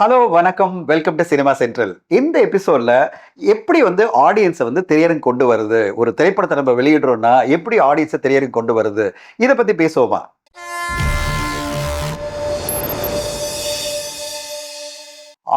Hello வணக்கம். Welcome to cinema central இந்த எபிசோடில் எப்படி வந்து ஆடியன்ஸை வந்து திரையரங்கு கொண்டு வருது? ஒரு திரைப்படத்தை நம்ம வெளியிடுறோம்னா எப்படி ஆடியன்ஸை திரையரங்கு கொண்டு வருது? இதை பற்றி பேசுவோமா?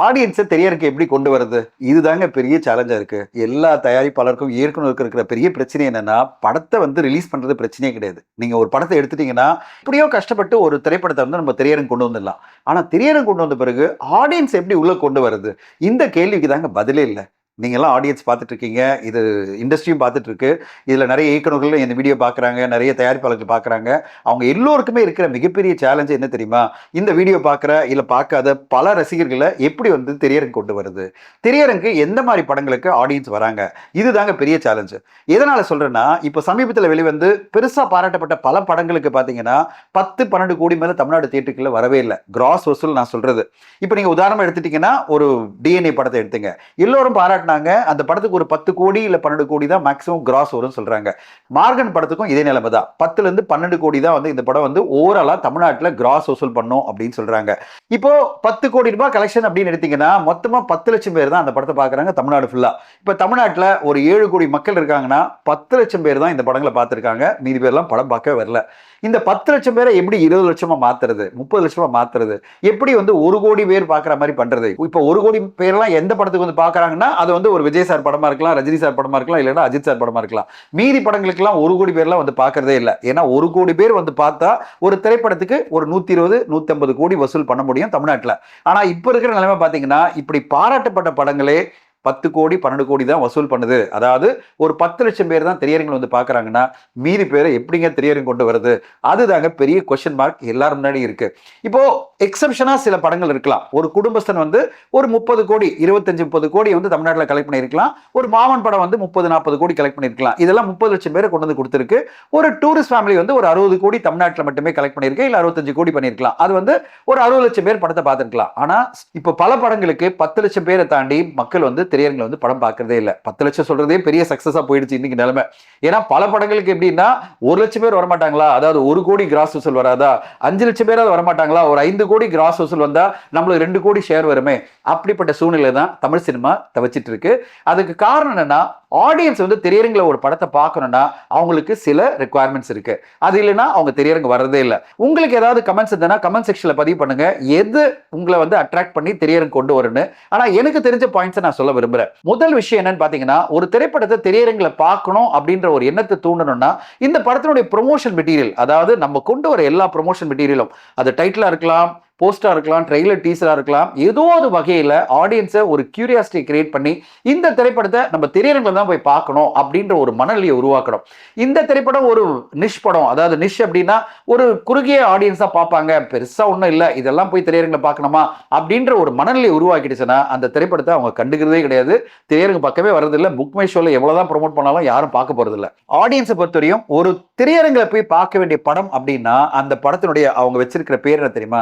ஆடியன்ஸை திரையரங்கு எப்படி கொண்டு வருது இதுதாங்க பெரிய சேலஞ்சாக இருக்குது எல்லா தயாரிப்பாளருக்கும் ஏற்கனவே இருக்கிற பெரிய பிரச்சனை என்னென்னா படத்தை வந்து ரிலீஸ் பண்ணுறது பிரச்சனையே கிடையாது. நீங்கள் ஒரு படத்தை எடுத்துட்டீங்கன்னா இப்படியோ கஷ்டப்பட்டு ஒரு திரைப்படத்தை வந்து நம்ம திரையரங்கு கொண்டு வந்துடலாம். ஆனால் திரையரங்கு கொண்டு வந்த பிறகு ஆடியன்ஸ் எப்படி உள்ளே கொண்டு வருது இந்த கேள்விக்கு தாங்க பதிலே இல்லை. நீங்கள்லாம் ஆடியன்ஸ் பார்த்துட்டு இருக்கீங்க இது இண்டஸ்ட்ரியும் பார்த்துட்டு இருக்கு இதில் நிறைய இயக்குநர்கள் இந்த வீடியோ பார்க்குறாங்க நிறைய தயாரிப்பாளர்கள் பார்க்குறாங்க. அவங்க எல்லோருக்குமே இருக்கிற மிகப்பெரிய சேலஞ்சு என்ன தெரியுமா? இந்த வீடியோ பார்க்குற இல்லை பார்க்காத பல ரசிகர்களை எப்படி வந்து திரையரங்கு கொண்டு வருது? திரையரங்கு எந்த மாதிரி படங்களுக்கு ஆடியன்ஸ் வராங்க? இதுதாங்க பெரிய சேலஞ்சு எதனால் சொல்கிறேன்னா இப்போ சமீபத்தில் வெளிவந்து பெருசாக பாராட்டப்பட்ட பல படங்களுக்கு பார்த்தீங்கன்னா பத்து பன்னெண்டு கோடி மேலே தமிழ்நாடு தியேட்டருக்குள்ள வரவே இல்லை. கிராஸ் வசூல் நான் சொல்கிறது இப்போ நீங்கள் உதாரணமாக எடுத்துட்டிங்கன்னா ஒரு டிஎன்ஏ படத்தை எடுத்துங்க. எல்லோரும் பண்ணாங்க அந்த படத்துக்கு ஒரு பத்து கோடி இல்லை பன்னெண்டு கோடி தான் மேக்ஸிமம் கிராஸ் வரும்னு சொல்கிறாங்க மார்கன் படத்துக்கும் இதே நிலைமை தான். பத்துலேருந்து பன்னெண்டு கோடி தான் வந்து இந்த படம் வந்து ஓவராலாக தமிழ்நாட்டில் கிராஸ் வசூல் பண்ணும் அப்படின்னு சொல்கிறாங்க இப்போ பத்து கோடி ரூபாய் கலெக்ஷன் அப்படின்னு எடுத்தீங்கன்னா மொத்தமாக பத்து லட்சம் பேர் தான் அந்த படத்தை பார்க்குறாங்க தமிழ்நாடு ஃபுல்லாக இப்போ தமிழ்நாட்டில் ஒரு ஏழு கோடி மக்கள் இருக்காங்கன்னா பத்து லட்சம் பேர் தான் இந்த படங்களை பார்த்துருக்காங்க. மீதி பேர்லாம் படம் பார்க்க வரல. இந்த பத்து லட்சம் பேரை எப்படி இருபது லட்சமா மாத்துறது முப்பது லட்சமா மாத்துறது எப்படி வந்து ஒரு கோடி பேர் பார்க்குற மாதிரி பண்றது? இப்போ ஒரு கோடி பேர்லாம் எந்த படத்துக்கு வந்து பார்க்குறாங்கன்னா அது வந்து ஒரு விஜய் சார் படமா இருக்கலாம் ரஜினி சார் படமா இருக்கலாம் இல்லைன்னா அஜித் சார் படமா இருக்கலாம். மீதி படங்களுக்குலாம் ஒரு கோடி பேர்லாம் வந்து பார்க்கறதே இல்லை. ஏன்னா ஒரு கோடி பேர் வந்து பார்த்தா ஒரு திரைப்படத்துக்கு ஒரு நூற்றி இருபது நூத்தி ஐம்பது கோடி வசூல் பண்ண முடியும் தமிழ்நாட்டில். ஆனால் இப்போ இருக்கிற நிலைமை பார்த்தீங்கன்னா இப்படி பாராட்டப்பட்ட படங்களே பத்து கோடி பன்னெண்டு கோடி தான் வசூல் பண்ணுது. அதாவது ஒரு பத்து லட்சம் பேர் தான் திரையரங்கில் வந்து பார்க்குறாங்கன்னா மீதி பேரை எப்படிங்க திரையரங்கு கொண்டு வருது அதுதாங்க பெரிய கொஷின் மார்க் எல்லாரும் முன்னாடி இருக்கு. இப்போ எக்ஸப்ஷனாக சில படங்கள் இருக்கலாம். ஒரு குடும்பஸ்தன் வந்து ஒரு முப்பது கோடி இருபத்தஞ்சு முப்பது கோடி வந்து தமிழ்நாட்டில் கலெக்ட் பண்ணியிருக்கலாம். ஒரு மாமன் படம் வந்து முப்பது நாற்பது கோடி கலெக்ட் பண்ணியிருக்கலாம். இதெல்லாம் முப்பது லட்சம் பேரை கொண்டு வந்து கொடுத்துருக்கு. ஒரு டூரிஸ்ட் ஃபேமிலி வந்து ஒரு அறுபது கோடி தமிழ்நாட்டில் மட்டுமே கலெக்ட் பண்ணியிருக்கு. இல்லை அறுபத்தஞ்சு கோடி பண்ணியிருக்கலாம். அது வந்து ஒரு அறுபது லட்சம் பேர் படத்தை பார்த்துருக்கலாம். ஆனால் இப்போ பல படங்களுக்கு பத்து லட்சம் பேரை தாண்டி மக்கள் வந்து திரையரங்கில் வந்து படம் பார்க்கறதே இல்லை. பத்து லட்சம் சொல்றதே பெரிய சக்ஸஸாக போயிடுச்சு இன்னைக்கு நிலைமை. ஏன்னா பல படங்களுக்கு எப்படின்னா ஒரு லட்சம் பேர் வரமாட்டாங்களா? அதாவது ஒரு கோடி கிராஸ் வசூல் வராதா? அஞ்சு லட்சம் பேராவது வரமாட்டாங்களா? ஒரு ஐந்து கோடி கிராஸ் வசூல் வந்தா நம்மளுக்கு ரெண்டு கோடி ஷேர் வருமே. அப்படிப்பட்ட சூழ்நிலை தான் தமிழ் சினிமா தவச்சிட்டு இருக்கு. அதுக்கு காரணம் என்னன்னா ஆடியன்ஸ் வந்து திரையரங்கில் ஒரு படத்தை பார்க்கணும்னா அவங்களுக்கு சில ரெக்குவயர்மெண்ட்ஸ் இருக்கு. அது இல்லைன்னா அவங்க திரையரங்கு வர்றதே இல்லை. உங்களுக்கு ஏதாவது கமெண்ட்ஸ் இருந்ததுன்னா கமெண்ட் செக்ஷனில் பதிவு பண்ணுங்க. எது உங்களை வந்து அட்ராக்ட் பண்ணி திரையரங்கு கொண்டு வரும்னு. ஆனால் எனக்கு தெரிஞ்ச பாயிண்ட்ஸை நான் சொல்ல விரும்புகிறேன் முதல் விஷயம் என்னன்னு பார்த்தீங்கன்னா ஒரு திரைப்படத்தை திரையரங்கில் பார்க்கணும் அப்படின்ற ஒரு எண்ணத்தை தூண்டணும்னா இந்த படத்தினுடைய ப்ரொமோஷன் மெட்டீரியல் அதாவது நம்ம கொண்டு வர எல்லா ப்ரொமோஷன் மெட்டீரியலும் அது டைட்டிலாக இருக்கலாம் போஸ்டாக இருக்கலாம் ட்ரெய்லர் டீசராக இருக்கலாம். ஏதோ ஒரு வகையில் ஆடியன்ஸை ஒரு கியூரியாசிட்டி கிரியேட் பண்ணி இந்த திரைப்படத்தை நம்ம திரையரங்கில் தான் போய் பார்க்கணும் அப்படின்ற ஒரு மனநிலையை உருவாக்கணும். இந்த திரைப்படம் ஒரு நிஷ் படம். அதாவது நிஷ் அப்படின்னா ஒரு குறுகிய ஆடியன்ஸாக பார்ப்பாங்க. பெருசாக ஒன்றும் இல்லை. இதெல்லாம் போய் திரையரங்கில் பார்க்கணுமா? அப்படின்ற ஒரு மனநிலையை உருவாக்கிடுச்சுன்னா அந்த திரைப்படத்தை அவங்க கண்டுக்கிறதே கிடையாது. திரையரங்கு பக்கமே வரதில்லை புக் மை ஷோவில் எவ்வளோதான் ப்ரொமோட் பண்ணாலும் யாரும் பார்க்க போகிறதில்ல ஆடியன்ஸை பொறுத்தவரையும் ஒரு திரையரங்கில் போய் பார்க்க வேண்டிய படம் அப்படின்னா அந்த படத்தினுடைய அவங்க வச்சிருக்கிற பேர் என்ன தெரியுமா?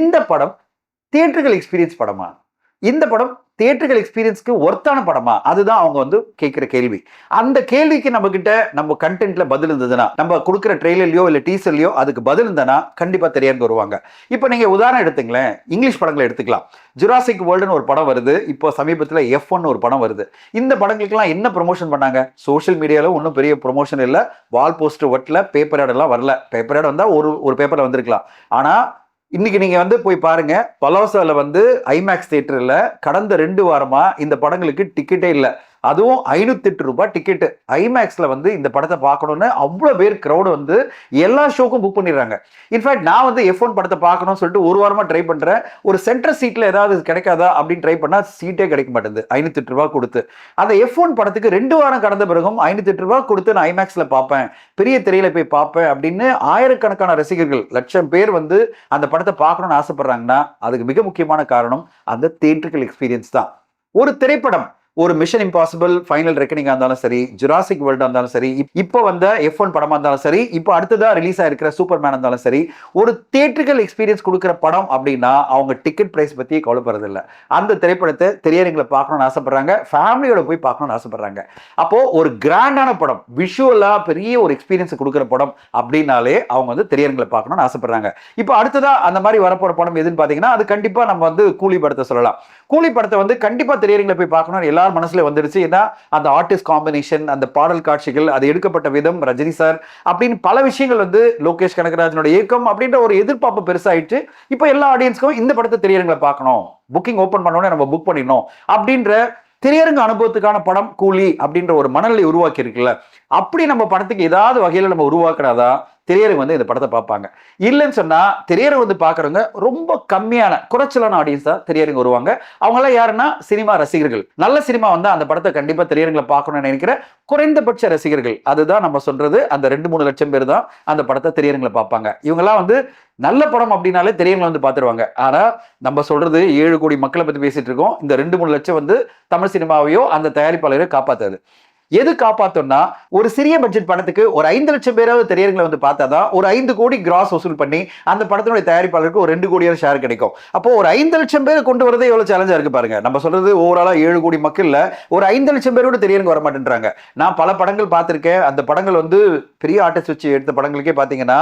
இந்த படம் தியேட்டர்கள் எக்ஸ்பீரியன்ஸ் படமா? இந்த படம் தியேட்டர்கள் எக்ஸ்பீரியன்ஸ்க்கு ஒர்த்தான படமா? அதுதான் அவங்க வந்து கேட்குற கேள்வி. அந்த கேள்விக்கு நம்ம கிட்ட நம்ம கண்டென்ட்ல பதில் இருந்ததுன்னா நம்ம கொடுக்குற ட்ரெய்லர்லையோ இல்லை டீசர்லையோ அதுக்கு பதில் இருந்ததுன்னா கண்டிப்பாக தெரியாது வருவாங்க. இப்போ நீங்கள் உதாரணம் எடுத்துங்களேன். இங்கிலீஷ் படங்களை எடுத்துக்கலாம். ஜுராசிக் வேர்ல்டுன்னு ஒரு படம் வருது. இப்போ சமீபத்தில் எஃப் ஒன் ஒரு படம் வருது. இந்த படங்களுக்கெல்லாம் என்ன ப்ரொமோஷன் பண்ணாங்க? சோஷியல் மீடியாவில் ஒன்றும் பெரிய ப்ரொமோஷன் இல்லை. வால் போஸ்டர் ஒட்டில் பேப்பர் ஆடெல்லாம் வரல. பேப்பர் ஆட் வந்தால் ஒரு ஒரு பேப்பரில் வந்திருக்கலாம். ஆனால் இன்னைக்கு நீங்க வந்து போய் பாருங்க பலோசால வந்து ஐமேக்ஸ் தியேட்டர்ல கடந்த ரெண்டு வாரமா இந்த படங்களுக்கு டிக்கெட்டே இல்லை. அதுவும் ஐநூத்தி எட்டு ரூபாய் டிக்கெட்டு ஐமேக்ஸில் வந்து இந்த படத்தை பார்க்கணும்னு அவ்வளோ பேர் க்ரௌடு வந்து எல்லா ஷோக்கும் புக் பண்ணிடுறாங்க. இன்ஃபேக்ட் நான் வந்து எஃப் ஒன் படத்தை பார்க்கணும்னு சொல்லிட்டு ஒரு வாரமாக ட்ரை பண்ணுறேன் ஒரு சென்டர் சீட்டில் ஏதாவது கிடைக்காதா அப்படின்னு ட்ரை பண்ணால் சீட்டே கிடைக்க மாட்டேங்குது. ஐநூத்தி எட்டு கொடுத்து. அந்த எஃப் ஒன் படத்துக்கு ரெண்டு வாரம் கடந்த பிறகும் ஐநூத்தி எட்டு கொடுத்து நான் ஐமேக்ஸில் பார்ப்பேன். பெரிய திரையில போய் பார்ப்பேன் அப்படின்னு ஆயிரக்கணக்கான ரசிகர்கள் லட்சம் பேர் வந்து அந்த படத்தை பார்க்கணும்னு ஆசைப்படுறாங்கன்னா அதுக்கு மிக முக்கியமான காரணம் அந்த தியேட்டர்கள் எக்ஸ்பீரியன்ஸ் தான். ஒரு திரைப்படம் ஒரு மிஷன் இம்பாசிபிள் ஃபைனல் ரெக்கனிங்காக இருந்தாலும் சரி ஜுராசிக் வேர்ல்டாக இருந்தாலும் சரி இப்போ வந்த எஃப் ஒன் படமாக இருந்தாலும் சரி இப்போ அடுத்ததாக ரிலீஸ் ஆகிருக்கிற சூப்பர் மேன் இருந்தாலும் சரி ஒரு தியேட்டர்கள் எக்ஸ்பீரியன்ஸ் கொடுக்குற படம் அப்படின்னா அவங்க டிக்கெட் ப்ரைஸ் பற்றி கவலைப்படுறதில்ல அந்த திரைப்படத்தை திரையரங்களை பார்க்கணும்னு ஆசைப்படுறாங்க ஃபேமிலியோட போய் பார்க்கணும்னு ஆசைப்படுறாங்க. அப்போது ஒரு கிராண்டான படம் விஷுவலாக பெரிய ஒரு எக்ஸ்பீரியன்ஸ் கொடுக்குற படம் அப்படின்னாலே அவங்க வந்து திரையரங்களை பார்க்கணும்னு ஆசைப்படுறாங்க. இப்போ அடுத்ததாக அந்த மாதிரி வரப்போகிற படம் எதுன்னு பார்த்தீங்கன்னா அது கண்டிப்பாக நம்ம வந்து கூலி படத்தை சொல்லலாம். கூலி படத்தை வந்து கண்டிப்பா திரையரங்கில் போய் பார்க்கணும் எல்லார் மனசுல வந்துருச்சு. ஏன்னா அந்த ஆர்டிஸ்ட் காம்பினேஷன் அந்த பாடல் காட்சிகள் அது எடுக்கப்பட்ட விதம் ரஜினி சார் அப்படின்னு பல விஷயங்கள் வந்து லோகேஷ் கனகராஜனோட இயக்கம் அப்படின்ற ஒரு எதிர்பார்ப்பு பெருசாயிட்டு இப்போ எல்லா ஆடியன்ஸ்க்கும் இந்த படத்தை திரையரங்களை பார்க்கணும். புக்கிங் ஓப்பன் பண்ணோன்னே நம்ம புக் பண்ணிடணும். அப்படின்ற திரையரங்க அனுபவத்துக்கான படம் கூலி அப்படின்ற ஒரு மனநிலை உருவாக்கி இருக்குல்ல அப்படி நம்ம படத்துக்கு ஏதாவது வகையில நம்ம உருவாக்குறாதான் திரையரங்கு வந்து இந்த படத்தை பார்ப்பாங்க. இல்லைன்னு சொன்னால் திரையரங்கு வந்து பார்க்கறவங்க ரொம்ப கம்மியான குறைச்சலான ஆடியன்ஸ் தான் திரையரங்கு வருவாங்க. அவங்களாம் யாருன்னா சினிமா ரசிகர்கள். நல்ல சினிமா வந்தால் அந்த படத்தை கண்டிப்பாக திரையரங்களை பார்க்கணும்னு நினைக்கிற குறைந்தபட்ச ரசிகர்கள். அதுதான் நம்ம சொல்றது. அந்த ரெண்டு மூணு லட்சம் பேர் தான் அந்த படத்தை திரையரங்களை பார்ப்பாங்க. இவங்கெல்லாம் வந்து நல்ல படம் அப்படின்னாலே திரையரங்குல வந்து பார்த்துருவாங்க. ஆனால் நம்ம சொல்றது ஏழு கோடி மக்களை பற்றி பேசிட்டு இருக்கோம். இந்த ரெண்டு மூணு லட்சம் வந்து தமிழ் சினிமாவையோ அந்த தயாரிப்பாளரையோ காப்பாற்றாது எது காப்பாத்தோம்னா ஒரு சிறிய பட்ஜெட் படத்துக்கு ஒரு ஐந்து லட்சம் பேராவது திரையரங்களை வந்து பார்த்தாதான் ஒரு ஐந்து கோடி கிராஸ் வசூல் பண்ணி அந்த படத்தினுடைய தயாரிப்பாளருக்கு ஒரு ரெண்டு கோடியாவது ஷேர் கிடைக்கும். அப்போ ஒரு ஐந்து லட்சம் பேர் கொண்டு வரதே எவ்வளவு சேலஞ்சா இருக்கு பாருங்க. நம்ம சொல்றது ஓவராலா ஏழு கோடி மக்கள்ல ஒரு ஐந்து லட்சம் பேரோட திரையரங்கு வர மாட்டேன்றாங்க நான் பல படங்கள் பார்த்திருக்கேன். அந்த படங்கள் வந்து பெரிய ஆர்டிஸ்ட் வச்சு எடுத்த படங்களுக்கே பாத்தீங்கன்னா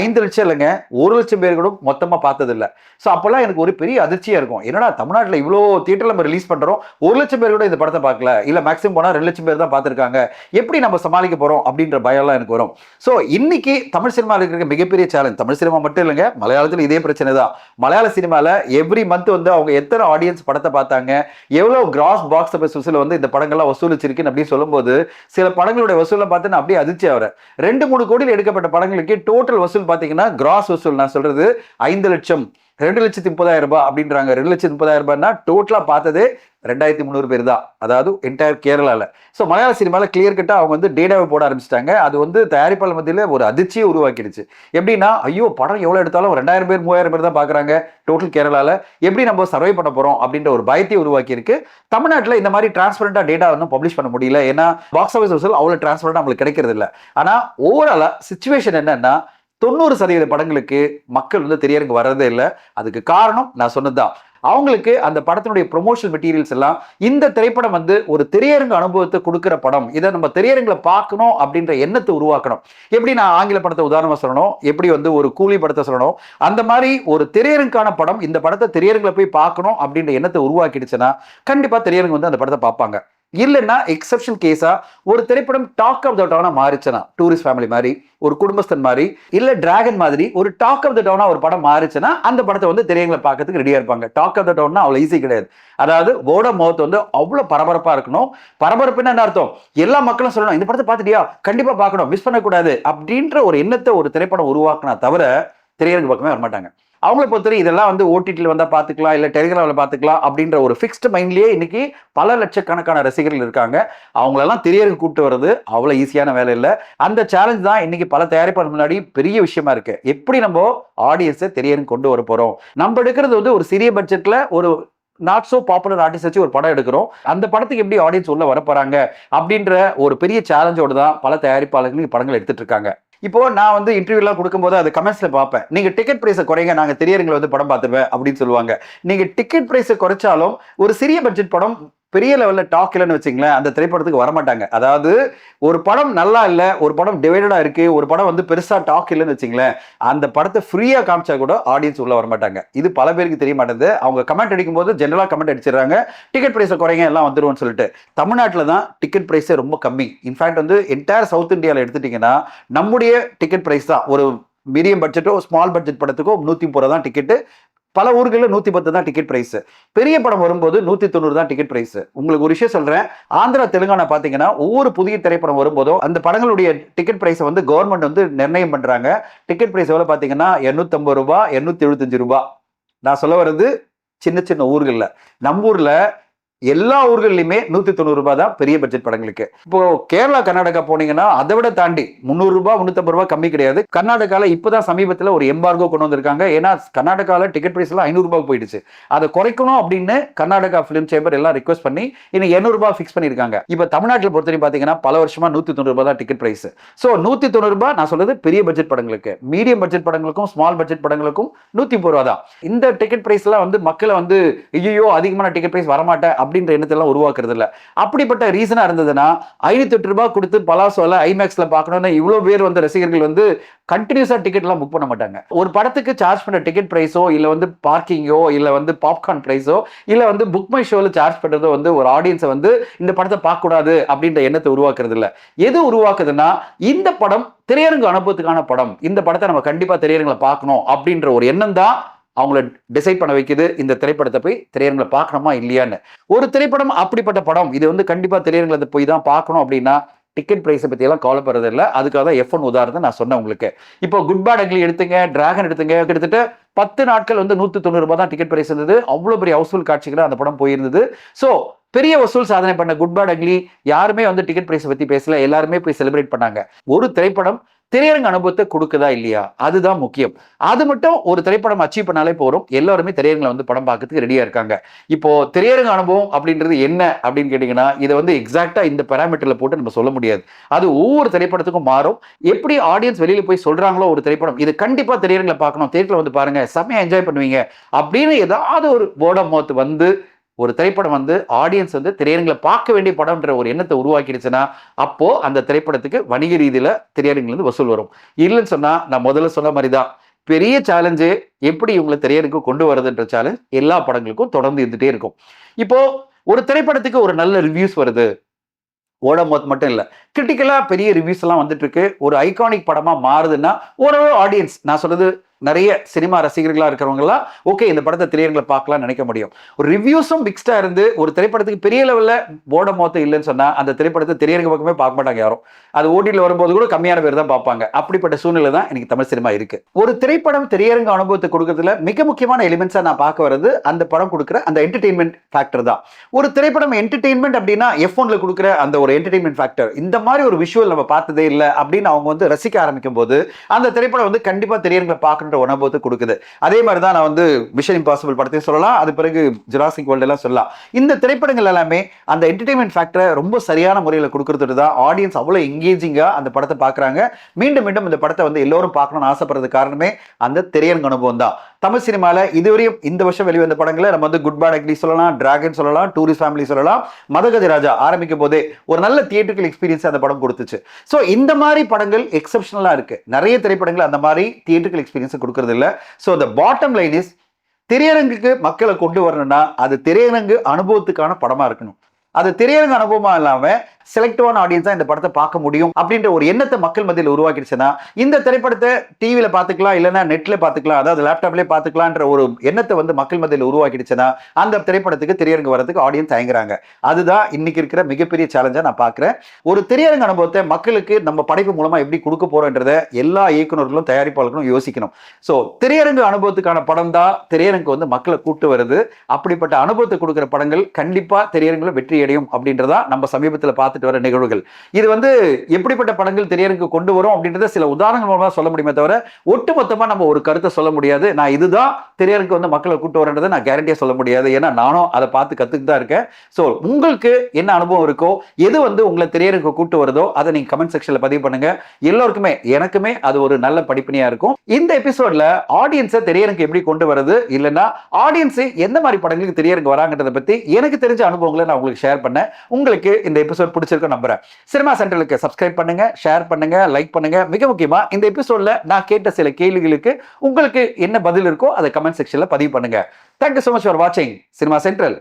ஐந்து லட்சம் இல்லைங்க ஒரு லட்சம் பேர் கூட மொத்தமா பார்த்ததில்ல. ஸோ அப்போல்லாம் எனக்கு ஒரு பெரிய அதிர்ச்சியா இருக்கும். என்னடா தமிழ்நாட்டில் இவ்வளோ தியேட்டர் நம்ம ரிலீஸ் பண்றோம் ஒரு லட்சம் பேர் கூட இந்த படத்தை பார்க்கல. இல்ல மேக்ஸிமம் போனா ரெண்டு லட்சம் பேர் தான் பார்த்துருக்காங்க. எப்படி நம்ம சமாளிக்க போறோம் அப்படின்ற பயம்லாம் எனக்கு வரும். ஸோ இன்னைக்கு தமிழ் சினிமாவில் இருக்கிற மிகப்பெரிய சேலஞ்ச் தமிழ் சினிமா மட்டும் இல்லைங்க. மலையாளத்தில் இதே பிரச்சனை தான் மலையாள சினிமாவில் எவ்ரி மந்த் வந்து அவங்க எத்தனை ஆடியன்ஸ் படத்தை பார்த்தாங்க? எவ்வளோ கிராஸ் பாக்ஸ் ஆஃபீஸ் வசூலில் வந்து இந்த படங்கள்லாம் வசூலிச்சிருக்குன்னு அப்படின்னு சொல்லும்போது சில படங்களுடைய வசூலை பார்த்து நான் அப்படியே அதிர்ச்சி ஆகிறேன் ரெண்டு மூணு கோடியில் எடுக்கப்பட்ட படங்களுக்கு டோட்டல் வசூல் பார்த்தீங்கன்னா கிராஸ் வசூல் நான் சொல்கிறது ஐந்து லட்சம் ரெண்டு லட்சத்தி முப்பதாயிரம் ரூபாய் அப்படின்றாங்க. ரெண்டு லட்சத்தி முப்பதாயிரம் ரூபாய்னா டோட்டலாக பார்த்ததே ரெண்டாயிரத்தி முந்நூறு பேர் தான். அதாவது என்டையர் கேரளாவில் ஸோ மலையாள சினிமாவில் கிளியர் கட்டாக அவங்க வந்து டேட்டாவை போட ஆரம்பிச்சிட்டாங்க. அது வந்து தயாரிப்பாளர் மத்தியில் ஒரு அதிர்ச்சியை உருவாக்கிடுச்சு. எப்படின்னா ஐயோ படம் எவ்வளோ எடுத்தாலும் ரெண்டாயிரம் பேர் மூவாயிரம் பேர் தான் பார்க்குறாங்க டோட்டல் கேரளாவில் எப்படி நம்ம சர்வை பண்ண போகிறோம் அப்படின்ற ஒரு பயத்தை உருவாக்கியிருக்கு. தமிழ்நாட்டில் இந்த மாதிரி டிரான்ஸ்பரண்டா டேட்டா வந்து பப்ளிஷ் பண்ண முடியல. ஏன்னா பாக்ஸ் ஆஃபீஸ் வசூல் அவ்வளோ டிரான்ஸ்பரண்டாக நம்மளுக்கு கிடைக்கிறது இல்லை. ஆனால் ஓவராலாக சுச்சுவேஷன் என்னென்னா தொண்ணூறு சதவீத படங்களுக்கு மக்கள் வந்து திரையரங்கு வர்றதே இல்லை. அதுக்கு காரணம் நான் சொன்னதுதான். அவங்களுக்கு அந்த படத்தினுடைய ப்ரொமோஷன் மெட்டீரியல்ஸ் எல்லாம் இந்த திரைப்படம் வந்து ஒரு திரையரங்கு அனுபவத்தை கொடுக்குற படம். இதை நம்ம திரையரங்கில் பார்க்கணும் அப்படின்ற எண்ணத்தை உருவாக்கணும். எப்படி நான் ஆங்கில படத்தை உதாரணமாக சொல்லணும்? எப்படி வந்து ஒரு கூலி படத்தை சொல்லணும்? அந்த மாதிரி ஒரு திரையரங்குக்கான படம் இந்த படத்தை திரையரங்கில் போய் பார்க்கணும் அப்படின்ற எண்ணத்தை உருவாக்கிடுச்சுன்னா கண்டிப்பாக திரையரங்கு வந்து அந்த படத்தை பார்ப்பாங்க. இல்லைன்னா எக்ஸப்ஷன் கேஸா ஒரு திரைப்படம் டாக் ஆஃப் த டவுனா மாறிச்சுனா டூரிஸ்ட் ஃபேமிலி மாதிரி ஒரு குடும்பஸ்தன் மாதிரி இல்ல டிராகன் மாதிரி ஒரு டாக் ஆஃப் த டவுனா ஒரு படம் மாறிச்சுன்னா அந்த படத்தை வந்து திரையங்களை பார்க்கறதுக்கு ரெடியா இருப்பாங்க. டாக் ஆஃப் த டவுன்னா அவ்வளவு ஈஸி கிடையாது. அதாவது ஓட ஆஃப் மவுத் வந்து அவ்வளவு பரபரப்பா இருக்கணும். பரபரப்புன்னு என்ன அர்த்தம்? எல்லா மக்களும் சொல்லணும் இந்த படத்தை பார்த்துட்டியா? கண்டிப்பா பார்க்கணும். மிஸ் பண்ணக்கூடாது. அப்படின்ற ஒரு எண்ணத்தை ஒரு திரைப்படம் உருவாக்குனா தவிர திரையரங்கு பக்கமே வர மாட்டாங்க அவங்கள பொறுத்தவரை இதெல்லாம் வந்து ஓடிடியில் வந்தால் பார்த்துக்கலாம் இல்லை டெலிகிராமில் பார்த்துக்கலாம் அப்படின்ற ஒரு ஃபிக்ஸ்டு மைண்ட்லேயே இன்னைக்கு பல லட்சக்கணக்கான ரசிகர்கள் இருக்காங்க. அவங்களெல்லாம் திரையரங்கு கூப்பிட்டு வர்றது அவ்வளோ ஈஸியான வேலை இல்லை. அந்த சேலஞ்ச் தான் இன்னைக்கு பல தயாரிப்பாளர் முன்னாடி பெரிய விஷயமா இருக்கு. எப்படி நம்ம ஆடியன்ஸை திரையரங்கு கொண்டு வர போகிறோம் நம்ம எடுக்கிறது வந்து ஒரு சிறிய பட்ஜெட்டில் ஒரு நாட் சோ பாப்புலர் ஆர்டிஸ்ட் வச்சு ஒரு படம் எடுக்கிறோம். அந்த படத்துக்கு எப்படி ஆடியன்ஸ் உள்ள வர போறாங்க? அப்படின்ற ஒரு பெரிய சேலஞ்சோடு தான் பல தயாரிப்பாளர்கள் படங்கள் எடுத்துட்டு இருக்காங்க. இப்போ நான் வந்து இன்டர்வியூலாம் கொடுக்கும்போது அது கமெண்ட்ஸ்ல பார்ப்பேன். நீங்க டிக்கெட் பிரைஸை குறைங்க நாங்க தெரியறவங்களை வந்து படம் பார்த்துருவேன் அப்படின்னு சொல்லுவாங்க. நீங்க டிக்கெட் பிரைஸை குறைச்சாலும் ஒரு சிறிய பட்ஜெட் படம் பெரிய லெவலில் டாக் இல்லைன்னு வச்சிங்களேன் அந்த திரைப்படத்துக்கு வரமாட்டாங்க. அதாவது ஒரு படம் நல்லா இல்லை ஒரு படம் டிவைடடாக இருக்குது ஒரு படம் வந்து பெருசாக டாக் இல்லைன்னு வச்சிங்களேன் அந்த படத்தை ஃப்ரீயாக காமிச்சா கூட ஆடியன்ஸ் உள்ளே வரமாட்டாங்க. இது பல பேருக்கு தெரிய மாட்டேங்குது. அவங்க கமெண்ட் அடிக்கும் போது கமெண்ட் அடிச்சிடுறாங்க. டிக்கெட் ப்ரைஸை குறைங்க எல்லாம் வந்துடுவோம்னு சொல்லிட்டு. தமிழ்நாட்டில் தான் டிக்கெட் ப்ரைஸே ரொம்ப கம்மி. இன்ஃபேக்ட் வந்து என்டையர் சவுத் இந்தியாவில் எடுத்துட்டிங்கன்னா நம்முடைய டிக்கெட் ப்ரைஸ் தான். ஒரு மீடியம் பட்ஜெட்டோ ஸ்மால் பட்ஜெட் படத்துக்கோ நூற்றி முப்பது தான் டிக்கெட்டு பல ஊர்களில் நூற்றி பத்து தான் டிக்கெட் ப்ரைஸ் பெரிய படம் வரும்போது நூற்றி தொண்ணூறு தான் டிக்கெட் ப்ரைஸ் உங்களுக்கு ஒரு விஷயம் சொல்கிறேன் ஆந்திரா தெலுங்கானா பார்த்தீங்கன்னா ஒவ்வொரு புதிய திரைப்படம் வரும்போதும் அந்த படங்களுடைய டிக்கெட் ப்ரைஸை வந்து கவர்மெண்ட் வந்து நிர்ணயம் பண்ணுறாங்க டிக்கெட் ப்ரைஸ் எவ்வளோ பார்த்தீங்கன்னா எண்ணூற்றம்பது ரூபா எண்ணூற்றி எழுபத்தஞ்சு ரூபா நான் சொல்ல வர்றது சின்ன சின்ன ஊர்களில். நம்ம ஊரில் எல்லா ஊர்கள்லையுமே நூத்தி தொண்ணூறு ரூபாய் தான் பெரிய பட்ஜெட் படங்களுக்கு. இப்போ கேரளா கர்நாடகா போனீங்கன்னா அதை விட தாண்டி முந்நூறு ரூபாய் முன்னூத்தம்பது ரூபாய் கம்மி கிடையாது. கர்நாடகால இப்பதான் சமீபத்தில் ஒரு எம்பார்கோ கொண்டு வந்திருக்காங்க. ஏன்னா கர்நாடகால டிக்கெட் பிரைஸ் எல்லாம் ஐநூறு ரூபாய் போயிடுச்சு. அதை குறைக்கணும் அப்படின்னு கர்நாடகா பிலிம் சேம்பர் எல்லாம் ரிக்வஸ்ட் பண்ணி இன்னும் எண்ணூறு ரூபாய் ஃபிக்ஸ் பண்ணிருக்காங்க இப்போ தமிழ்நாட்டில் பொறுத்தவரைக்கும் பாத்தீங்கன்னா பல வருஷமா நூத்தி தொண்ணூறு ரூபாய் தான் டிக்கெட் பிரைஸ் ஸோ நூத்தி தொண்ணூறு ரூபாய் நான் சொல்றது பெரிய பட்ஜெட் படங்களுக்கு. மீடியம் பட்ஜெட் படங்களுக்கும் ஸ்மால் பட்ஜெட் படங்களுக்கும் நூத்தி முப்பது ரூபா தான். இந்த டிக்கெட் பிரைஸ் எல்லாம் வந்து மக்களை வந்து ஐயோ அதிகமான டிக்கெட் பிரைஸ் வரமாட்டேன் அப்படின்ற எண்ணத்தை எல்லாம் உருவாக்குறது இல்லை அப்படிப்பட்ட ரீசனா இருந்ததுன்னா ஐநூத்தி எட்டு ரூபாய் கொடுத்து பலாசோல ஐமேக்ஸில் பார்க்கணும்னு இவ்வளவு பேர் வந்து ரசிகர்கள் வந்து கண்டினியூஸா டிக்கெட்லாம் புக் பண்ண மாட்டாங்க. ஒரு படத்துக்கு சார்ஜ் பண்ண டிக்கெட் ப்ரைஸோ இல்லை வந்து பார்க்கிங்கோ இல்லை வந்து பாப்கார்ன் ப்ரைஸோ இல்லை வந்து புக் மை ஷோவில் சார்ஜ் பண்ணுறதோ வந்து ஒரு ஆடியன்ஸை வந்து இந்த படத்தை பார்க்கக்கூடாது அப்படின்ற எண்ணத்தை உருவாக்குறது இல்லை எது உருவாக்குதுன்னா இந்த படம் திரையரங்கு அனுபவத்துக்கான படம். இந்த படத்தை நம்ம கண்டிப்பாக திரையரங்கில் பார்க்கணும் அப்படின்ற ஒரு எண்ணம் தான் அவங்கள டிசைட் பண்ண வைக்குது. இந்த திரைப்படத்தை போய் திரையரங்களை பார்க்கணுமா இல்லையான்னு. ஒரு திரைப்படம் அப்படிப்பட்ட படம் இது வந்து கண்டிப்பாக திரையரங்களை போய் தான் பார்க்கணும் அப்படின்னா டிக்கெட் ப்ரைஸை பற்றியெல்லாம் கவலைப்படுறது இல்லை. அதுக்காக தான் எஃப் ஒன் உதாரணத்தை நான் சொன்னேன் உங்களுக்கு. இப்போ குட் பேட் அக்லி எடுத்துங்க டிராகன் எடுத்துங்க கிட்டத்தட்ட பத்து நாட்கள் வந்து நூற்றி தொண்ணூறுபா தான் டிக்கெட் ப்ரைஸ் இருந்தது. அவ்வளோ பெரிய ஹவுஸ்ஃபுல் காட்சிகள் அந்த படம் போயிருந்தது. ஸோ பெரிய வசூல் சாதனை பண்ண குட் பேட் அக்லி யாருமே வந்து டிக்கெட் ப்ரைஸை பற்றி பேசல. எல்லாருமே போய் செலிப்ரேட் பண்ணாங்க. ஒரு திரைப்படம் திரையரங்கு அனுபவத்தை கொடுக்குதா இல்லையா? அதுதான் முக்கியம். அது மட்டும் ஒரு திரைப்படம் அச்சீவ் பண்ணாலே போகிறோம் எல்லாருமே திரையரங்களை வந்து படம் பார்க்கறதுக்கு ரெடியாக இருக்காங்க. இப்போ திரையரங்கு அனுபவம் அப்படின்றது என்ன அப்படின்னு கேட்டிங்கன்னா இதை வந்து எக்ஸாக்டாக இந்த பேராமீட்டரில் போட்டு நம்ம சொல்ல முடியாது. அது ஒவ்வொரு திரைப்படத்துக்கும் மாறும். எப்படி ஆடியன்ஸ் வெளியில் போய் சொல்கிறாங்களோ ஒரு திரைப்படம் இது கண்டிப்பாக திரையரங்களை பார்க்கணும். தேட்டரில் வந்து பாருங்கள் செம்மையாக என்ஜாய் பண்ணுவீங்க அப்படின்னு ஏதாவது ஒரு போர்ட் ஆஃப் மவுத் வந்து ஒரு திரைப்படம் வந்து ஆடியன்ஸ் வந்து திரையரங்களை பார்க்க வேண்டிய படம்ன்ற ஒரு எண்ணத்தை உருவாக்கிடுச்சுன்னா அப்போ அந்த திரைப்படத்துக்கு வணிக ரீதியில திரையரங்குலேருந்து வசூல் வரும். இல்லைன்னு சொன்னா நான் முதல்ல சொன்ன மாதிரி தான் பெரிய சேலஞ்சு எப்படி இவங்களை திரையரங்கு கொண்டு வரதுன்ற சேலஞ்ச் எல்லா படங்களுக்கும் தொடர்ந்து இருந்துட்டே இருக்கும். இப்போ ஒரு திரைப்படத்துக்கு ஒரு நல்ல ரிவ்யூஸ் வருது. ஓடமோத் மட்டும் இல்லை. கிரிட்டிக்கலாக பெரிய ரிவ்யூஸ் எல்லாம் வந்துட்டு இருக்கு. ஒரு ஐகானிக் படமாக மாறுதுன்னா ஓரளவு ஆடியன்ஸ் நான் சொல்றது நிறைய சினிமா ரசிகர்களாக இருக்கிறவங்களாம் ஓகே இந்த படத்தை திரையரங்களை பார்க்கலாம் நினைக்க முடியும். ஒரு ரிவ்யூஸும் மிக்ஸ்டாக இருந்து ஒரு திரைப்படத்துக்கு பெரிய லெவலில் போட மோத்தம் இல்லைன்னு சொன்னால் அந்த திரைப்படத்தை திரையரங்க பக்கமே பார்க்க மாட்டாங்க யாரும். அது ஓட்டியில் வரும்போது கூட கம்மியான பேர் தான் பார்ப்பாங்க. அப்படிப்பட்ட சூழ்நிலை தான் எனக்கு தமிழ் சினிமா இருக்கு. ஒரு திரைப்படம் திரையரங்க அனுபவத்தை கொடுக்கறதுல மிக முக்கியமான எலிமெண்ட்ஸாக நான் பார்க்க வர்றது அந்த படம் கொடுக்குற அந்த என்டர்டெயின்மெண்ட் ஃபேக்டர் தான். ஒரு திரைப்படம் என்டர்டெயின்மெண்ட் அப்படின்னா எஃப் கொடுக்குற அந்த ஒரு என்டர்டெயின்மெண்ட் ஃபேக்டர் இந்த மாதிரி ஒரு விஷுவல் நம்ம பார்த்ததே இல்லை அப்படின்னு அவங்க வந்து ரசிக்க ஆரம்பிக்கும் போது அந்த திரைப்படம் வந்து கண்டிப்பாக திரையரங்களை சாப்பிட்ற உணவத்தை கொடுக்குது. அதே மாதிரி தான் நான் வந்து மிஷன் இம்பாசிபிள் படத்தையும் சொல்லலாம். அது பிறகு ஜுராசிக் வேர்ல்டு எல்லாம் சொல்லலாம். இந்த திரைப்படங்கள் எல்லாமே அந்த என்டர்டைன்மெண்ட் ஃபேக்டரை ரொம்ப சரியான முறையில் கொடுக்கறது தான் ஆடியன்ஸ் அவ்வளோ எங்கேஜிங்காக அந்த படத்தை பார்க்குறாங்க. மீண்டும் மீண்டும் இந்த படத்தை வந்து எல்லோரும் பார்க்கணும்னு ஆசைப்படுறது காரணமே அந்த திரையன் அனுபவம் தான் தமிழ் சினிமாவில் இதுவரையும் இந்த வருஷம் வெளிவந்த படங்களை நம்ம வந்து குட் பேட் அக்லி சொல்லலாம் டிராகன் சொல்லலாம் டூரிஸ்ட் ஃபேமிலி சொல்லலாம். மதகதி ராஜா ஆரம்பிக்கும் போதே ஒரு நல்ல தியேட்டர்கள் எக்ஸ்பீரியன்ஸ் அந்த படம் கொடுத்துச்சு. ஸோ இந்த மாதிரி படங்கள் எக்ஸப்ஷனலாக இருக்கு. நிறைய திரைப்படங்கள் அந்த மாதிரி தியேட்டர்கள் எக்ஸ்பீரியன்ஸ் கொடுக்கறது இல்லை. So the bottom line is திரையரங்குக்கு மக்களை கொண்டு வரணும்னா அது திரையரங்கு அனுபவத்துக்கான படமாக இருக்கணும். அது திரையரங்கு அனுபவமாக இல்லாமல் செலக்டிவான ஆடியன்ஸா இந்த படத்தை பார்க்க முடியும் அப்படின்ற ஒரு எண்ணத்தை மக்கள் மத்தியில் உருவாக்கிடுச்சுன்னா இந்த திரைப்படத்தை டிவியில பார்த்துக்கலாம் இல்லைன்னா நெட்ல பார்த்துக்கலாம் அதாவது லேப்டாப்லேயே பார்த்துக்கலான்ற ஒரு எண்ணத்தை வந்து மக்கள் மத்தியில் உருவாக்கிடுச்சுன்னா அந்த திரைப்படத்துக்கு திரையரங்கு வரதுக்கு ஆடியன்ஸ் தயங்குறாங்க. அதுதான் இன்னைக்கு இருக்கிற மிகப்பெரிய சேலஞ்சா நான் பார்க்குறேன். ஒரு திரையரங்கு அனுபவத்தை மக்களுக்கு நம்ம படைப்பு மூலமா எப்படி கொடுக்க போறோன்றத எல்லா இயக்குநர்களும் தயாரிப்பாளர்களும் யோசிக்கணும். ஸோ திரையரங்கு அனுபவத்துக்கான படம் தான் திரையரங்கு வந்து மக்களை கூட்டு வருது. அப்படிப்பட்ட அனுபவத்தை கொடுக்குற படங்கள் கண்டிப்பா திரையரங்குல வெற்றி அடையும் அப்படின்றதா நம்ம சமீபத்தில் பார்த்துட்டு வர நிகழ்வுகள். இது வந்து எப்படிப்பட்ட படங்கள் திரையரங்கு கொண்டு வரும் அப்படின்றத சில உதாரணங்கள் மூலமாக சொல்ல முடியுமே தவிர ஒட்டுமொத்தமாக நம்ம ஒரு கருத்தை சொல்ல முடியாது. நான் இதுதான் திரையரங்கு வந்து மக்களை கூட்டு வரேன்றதை நான் கேரண்டியாக சொல்ல முடியாது. ஏன்னா நானும் அதை பார்த்து கத்துக்கிட்டு தான் இருக்கேன். ஸோ உங்களுக்கு என்ன அனுபவம் இருக்கோ எது வந்து உங்களை திரையரங்கு கூட்டு வருதோ அதை நீங்கள் கமெண்ட் செக்ஷனில் பதிவு பண்ணுங்க. எல்லோருக்குமே எனக்குமே அது ஒரு நல்ல படிப்பினையாக இருக்கும். இந்த எபிசோட்ல ஆடியன்ஸை திரையரங்கு எப்படி கொண்டு வருது இல்லைன்னா ஆடியன்ஸு எந்த மாதிரி படங்களுக்கு திரையரங்கு வராங்கன்றதை பற்றி எனக்கு தெரிஞ்ச அனுபவங்களை நான் உங்களுக்கு ஷேர் பண்ணேன். உங்களுக்கு இந்த எபிசோட் பிடிச்சிருக்கும் நம்புறேன். சினிமா சென்டருக்கு சப்ஸ்கிரைப் பண்ணுங்க ஷேர் பண்ணுங்க லைக் பண்ணுங்க. மிக முக்கியமா இந்த எபிசோட்ல நான் கேட்ட சில கேள்விகளுக்கு உங்களுக்கு என்ன பதில் இருக்கோ அதை கமெண்ட் செக்ஷன்ல பதிவு பண்ணுங்க. Thank you so much for வாட்சிங் சினிமா சென்ட்ரல்